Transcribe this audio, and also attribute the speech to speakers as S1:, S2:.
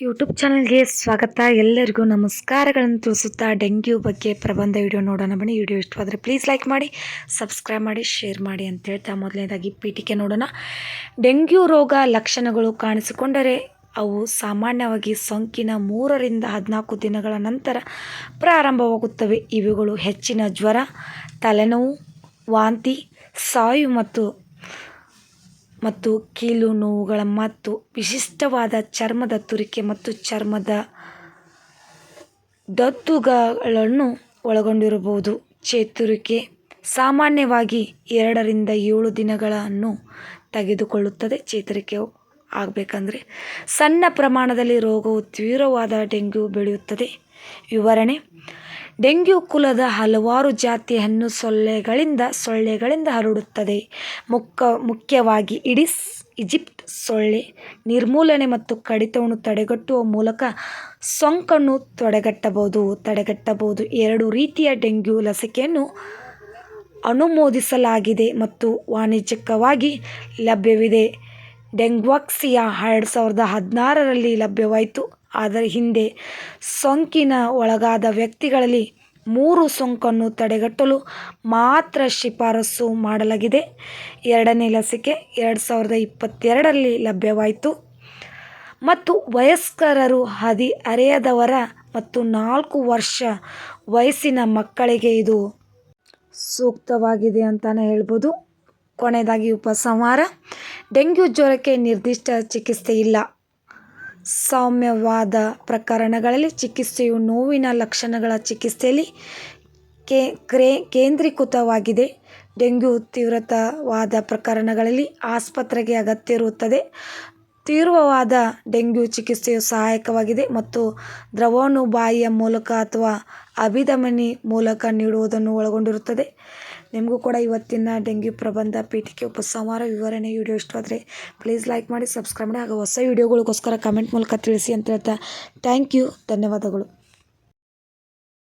S1: YouTube ಚಾನಲ್ಗೆ ಸ್ವಾಗತ. ಎಲ್ಲರಿಗೂ ನಮಸ್ಕಾರಗಳನ್ನು ತಿಳಿಸುತ್ತಾ ಡೆಂಗ್ಯೂ ಬಗ್ಗೆ ಪ್ರಬಂಧ ವಿಡಿಯೋ ನೋಡೋಣ ಬನ್ನಿ. ವಿಡಿಯೋ ಇಷ್ಟವಾದರೆ ಪ್ಲೀಸ್ ಲೈಕ್ ಮಾಡಿ ಸಬ್ಸ್ಕ್ರೈಬ್ ಮಾಡಿ ಶೇರ್ ಮಾಡಿ ಅಂತ ಹೇಳ್ತಾ ಮೊದಲನೇದಾಗಿ ಪೀಠಿಕೆ ನೋಡೋಣ. ಡೆಂಗ್ಯೂ ರೋಗ ಲಕ್ಷಣಗಳು ಕಾಣಿಸಿಕೊಂಡರೆ ಅವು ಸಾಮಾನ್ಯವಾಗಿ ಸೋಂಕಿನ ಮೂರರಿಂದ ಹದಿನಾಲ್ಕು ದಿನಗಳ ನಂತರ ಪ್ರಾರಂಭವಾಗುತ್ತವೆ. ಇವುಗಳು ಹೆಚ್ಚಿನ ಜ್ವರ, ತಲೆನೋವು, ವಾಂತಿ ಸಾಯು ಮತ್ತು ಮತ್ತು ಕೀಲು ನೋವುಗಳ ಮತ್ತು ವಿಶಿಷ್ಟವಾದ ಚರ್ಮದ ತುರಿಕೆ ಮತ್ತು ಚರ್ಮದ ದತ್ತುಗಳನ್ನು ಒಳಗೊಂಡಿರಬಹುದು. ಚೇತರಿಕೆ ಸಾಮಾನ್ಯವಾಗಿ ಎರಡರಿಂದ ಏಳು ದಿನಗಳನ್ನು ತೆಗೆದುಕೊಳ್ಳುತ್ತದೆ. ಚೇತರಿಕೆ ಆಗಬೇಕಂದ್ರೆ ಸಣ್ಣ ಪ್ರಮಾಣದಲ್ಲಿ ರೋಗವು ತೀವ್ರವಾದ ಡೆಂಗ್ಯೂ ಬೆಳೆಯುತ್ತದೆ. ವಿವರಣೆ ಡೆಂಗ್ಯೂ ಕುಲದ ಹಲವಾರು ಜಾತಿಯ ಹೆಣ್ಣು ಸೊಳ್ಳೆಗಳಿಂದ ಸೊಳ್ಳೆಗಳಿಂದ ಹರಡುತ್ತದೆ. ಮುಕ್ಕ, ಮುಖ್ಯವಾಗಿ ಇಡಿಸ್, ಈಜಿಪ್ಟ್ ಸೊಳ್ಳೆ ನಿರ್ಮೂಲನೆ ಮತ್ತು ಕಡಿತವನ್ನು ತಡೆಗಟ್ಟುವ ಮೂಲಕ ಸೋಂಕನ್ನು ತಡೆಗಟ್ಟಬಹುದು. ತಡೆಗಟ್ಟಬಹುದು. ಎರಡು ರೀತಿಯ ಡೆಂಗ್ಯೂ ಲಸಿಕೆಯನ್ನು ಅನುಮೋದಿಸಲಾಗಿದೆ ಮತ್ತು ವಾಣಿಜ್ಯಿಕವಾಗಿ ಲಭ್ಯವಿದೆ. ಡೆಂಗ್ವಾಕ್ಸಿಯಾ ಎರಡು ಸಾವಿರದ ಹದಿನಾರರಲ್ಲಿ ಲಭ್ಯವಾಯಿತು. ಆದರೆ ಹಿಂದೆ ಸೋಂಕಿನ ಒಳಗಾದ ವ್ಯಕ್ತಿಗಳಲ್ಲಿ ಮೂರು ಸೋಂಕನ್ನು ತಡೆಗಟ್ಟಲು ಮಾತ್ರ ಶಿಫಾರಸು ಮಾಡಲಾಗಿದೆ. ಎರಡನೇ ಲಸಿಕೆ ಎರಡು ಸಾವಿರದ ಇಪ್ಪತ್ತೆರಡರಲ್ಲಿ ಲಭ್ಯವಾಯಿತು. ಮತ್ತು ವಯಸ್ಕರರು ಹದಿ ಅರೆಯದವರ ಮತ್ತು ನಾಲ್ಕು ವರ್ಷ ವಯಸ್ಸಿನ ಮಕ್ಕಳಿಗೆ ಇದು ಸೂಕ್ತವಾಗಿದೆ ಅಂತಲೇ ಹೇಳ್ಬೋದು. ಕೊನೆಯದಾಗಿ ಉಪಸಂಹಾರ. ಡೆಂಗ್ಯೂ ಜ್ವರಕ್ಕೆ ನಿರ್ದಿಷ್ಟ ಚಿಕಿತ್ಸೆ ಇಲ್ಲ. ಸೌಮ್ಯವಾದ ಪ್ರಕರಣಗಳಲ್ಲಿ ಚಿಕಿತ್ಸೆಯು ನೋವಿನ ಲಕ್ಷಣಗಳ ಚಿಕಿತ್ಸೆಯಲ್ಲಿ ಕೇಂದ್ರೀಕೃತವಾಗಿದೆ. ಡೆಂಗ್ಯೂ ತೀವ್ರತವಾದ ಪ್ರಕರಣಗಳಲ್ಲಿ ಆಸ್ಪತ್ರೆಗೆ ಅಗತ್ಯ ಇರುತ್ತದೆ ತೀವ್ರವಾದ ಡೆಂಗ್ಯೂ ಚಿಕಿತ್ಸೆಯು ಸಹಾಯಕವಾಗಿದೆ ಮತ್ತು ದ್ರವವನ್ನು ಬಾಯಿಯ ಮೂಲಕ ಅಥವಾ ಅಭಿಧಮನಿ ಮೂಲಕ ನೀಡುವುದನ್ನು ಒಳಗೊಂಡಿರುತ್ತದೆ. ನಿಮಗೂ ಕೂಡ ಇವತ್ತಿನ ಡೆಂಗ್ಯೂ ಪ್ರಬಂಧ ಪೀಠಿಕೆ ಉಪಸಂಹಾರ ವಿವರಣೆ ವಿಡಿಯೋ ಇಷ್ಟವಾದರೆ ಪ್ಲೀಸ್ ಲೈಕ್ ಮಾಡಿ, ಸಬ್ಸ್ಕ್ರೈಬ್ ಮಾಡಿ ಹಾಗೂ ಹೊಸ ವಿಡಿಯೋಗಳಿಗೋಸ್ಕರ ಕಮೆಂಟ್ ಮೂಲಕ ತಿಳಿಸಿ ಅಂತ ಹೇಳ್ತಾ ಥ್ಯಾಂಕ್ ಯು, ಧನ್ಯವಾದಗಳು.